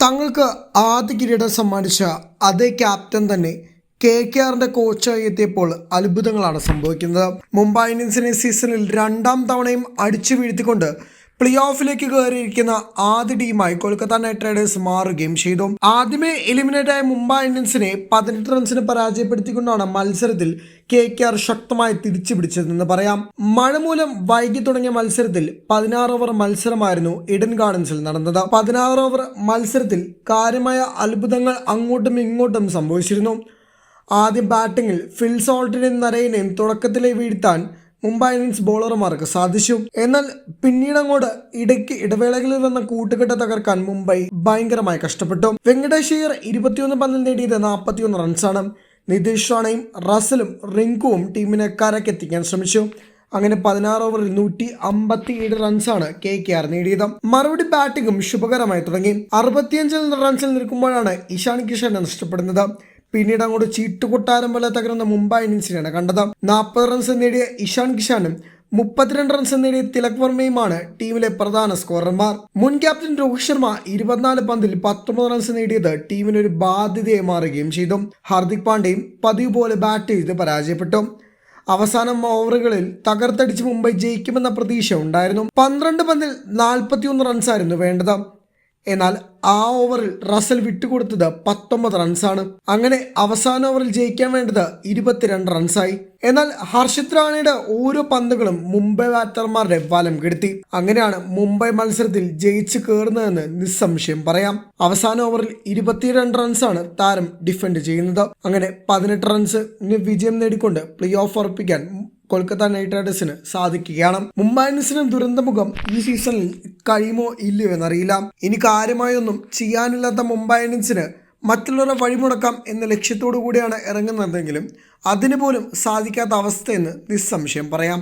തങ്ങൾക്ക് ആദ്യ കിരീടം സമ്മാനിച്ച അതേ ക്യാപ്റ്റൻ തന്നെ കെ കെ ആറിന്റെ കോച്ചായി എത്തിയപ്പോൾ അത്ഭുതങ്ങളാണ് സംഭവിക്കുന്നത്. മുംബൈ ഇന്ത്യൻസിനെ സീസണിൽ രണ്ടാം തവണയും അടിച്ചു വീഴ്ത്തിക്കൊണ്ട് പ്ലേ ഓഫിലേക്ക് കയറിയിരിക്കുന്ന ആദ്യ ടീമായി കൊൽക്കത്ത നൈറ്റ് റൈഡേഴ്സ് മാറുകയും ചെയ്തു. ആദ്യമേ എലിമിനേറ്റ് ആയ മുംബൈ ഇന്ത്യൻസിനെ പതിനെട്ട് റൺസിന് പരാജയപ്പെടുത്തിക്കൊണ്ടാണ് മത്സരത്തിൽ കെ കെ ആർ ശക്തമായി തിരിച്ചു പിടിച്ചതെന്ന് പറയാം. മഴ മൂലം വൈകി തുടങ്ങിയ മത്സരത്തിൽ പതിനാറ് ഓവർ മത്സരമായിരുന്നു ഇഡൻ ഗാർഡൻസിൽ നടന്നത്. പതിനാറ് ഓവർ മത്സരത്തിൽ കാര്യമായ അത്ഭുതങ്ങൾ അങ്ങോട്ടും ഇങ്ങോട്ടും സംഭവിച്ചിരുന്നു. ആദ്യം ബാറ്റിംഗിൽ ഫിൽ സോൾട്ടിനെയും നരയിനെയും തുടക്കത്തിലെ വീഴ്ത്താൻ മുംബൈ ഇന്ത്യൻസ് ബോളർമാർക്ക് സാധിച്ചു. എന്നാൽ പിന്നീട് അങ്ങോട്ട് ഇടയ്ക്ക് ഇടവേളകളിൽ വന്ന കൂട്ടുകെട്ട് തകർക്കാൻ മുംബൈ ഭയങ്കരമായി കഷ്ടപ്പെട്ടു. വെങ്കടേഷ് അയ്യർ ഇരുപത്തിയൊന്ന് പന്തിൽ നേടിയത് നാൽപ്പത്തിയൊന്ന് റൺസാണ്. നിതീഷ് റാണയും റസലും റിങ്കുവും ടീമിനെ കരക്കെത്തിക്കാൻ ശ്രമിച്ചു. അങ്ങനെ പതിനാറ് ഓവറിൽ നൂറ്റി അമ്പത്തി ഏഴ് റൺസാണ് കെ കെ ആർ നേടിയത്. മറുപടി ബാറ്റിംഗും ശുഭകരമായി തുടങ്ങി. അറുപത്തിയഞ്ചിൽ റൺസിൽ നിൽക്കുമ്പോഴാണ് ഇഷാൻ കിഷനെ നഷ്ടപ്പെടുന്നത്. പിന്നീട് അങ്ങോട്ട് ചീട്ടുകൊട്ടാരം പോലെ തകർന്ന മുംബൈ ഇന്ത്യൻസിനെയാണ് കണ്ടത്. നാൽപ്പത് റൺസ് നേടിയ ഇഷാൻ കിഷാനും മുപ്പത്തിരണ്ട് റൺസ് നേടിയ തിലക് വർമ്മയുമാണ് ടീമിലെ പ്രധാന സ്കോറർമാർ മുൻ ക്യാപ്റ്റൻ രോഹിത് ശർമ്മ ഇരുപത്തിനാല് പന്തിൽ പത്തൊമ്പത് റൺസ് നേടിയത് ടീമിന് ഒരു ബാധ്യതയായി മാറുകയും ചെയ്തു. ഹാർദിക് പാണ്ഡ്യയും പതിവ് പോലെ ബാറ്റ് ചെയ്ത് പരാജയപ്പെട്ടു. അവസാനം ഓവറുകളിൽ തകർത്തടിച്ച് മുംബൈ ജയിക്കുമെന്ന പ്രതീക്ഷ ഉണ്ടായിരുന്നു. പന്ത്രണ്ട് പന്തിൽ നാൽപ്പത്തിയൊന്ന് റൺസായിരുന്നു വേണ്ടത്. എന്നാൽ ആ ഓവറിൽ റസൽ വിട്ടുകൊടുത്തത് പത്തൊമ്പത് റൺസാണ് അങ്ങനെ അവസാന ഓവറിൽ ജയിക്കാൻ വേണ്ടത് ഇരുപത്തിരണ്ട് റൺസായി എന്നാൽ ഹർഷിത് റാണയുടെ ഓരോ പന്തുകളും മുംബൈ ബാറ്റർമാരുടെ വലം കെടുത്തി. അങ്ങനെയാണ് മുംബൈ മത്സരത്തിൽ ജയിച്ച് കയറുന്നതെന്ന് നിസ്സംശയം പറയാം. അവസാന ഓവറിൽ ഇരുപത്തിരണ്ട് റൺസാണ് താരം ഡിഫെൻഡ് ചെയ്യുന്നത്. അങ്ങനെ പതിനെട്ട് റൺസ് വിജയം നേടിക്കൊണ്ട് പ്ലേ ഓഫ് ഉറപ്പിക്കാൻ കൊൽക്കത്ത നൈറ്റ് റൈഡേഴ്സിന് സാധിക്കുകയാണ്. മുംബൈ ഇന്ത്യൻസിന് ദുരന്തമുഖം ഈ സീസണിൽ കഴിയുമോ ഇല്ലയോ എന്നറിയില്ല. ഇനി കാര്യമായൊന്നും ചെയ്യാനില്ലാത്ത മുംബൈ ഇന്ത്യൻസിന് മറ്റുള്ളവരെ വഴിമുടക്കാം എന്ന ലക്ഷ്യത്തോടു കൂടിയാണ് ഇറങ്ങുന്നതെങ്കിലും അതിന് പോലും സാധിക്കാത്ത അവസ്ഥയെന്ന് നിസ്സംശയം പറയാം.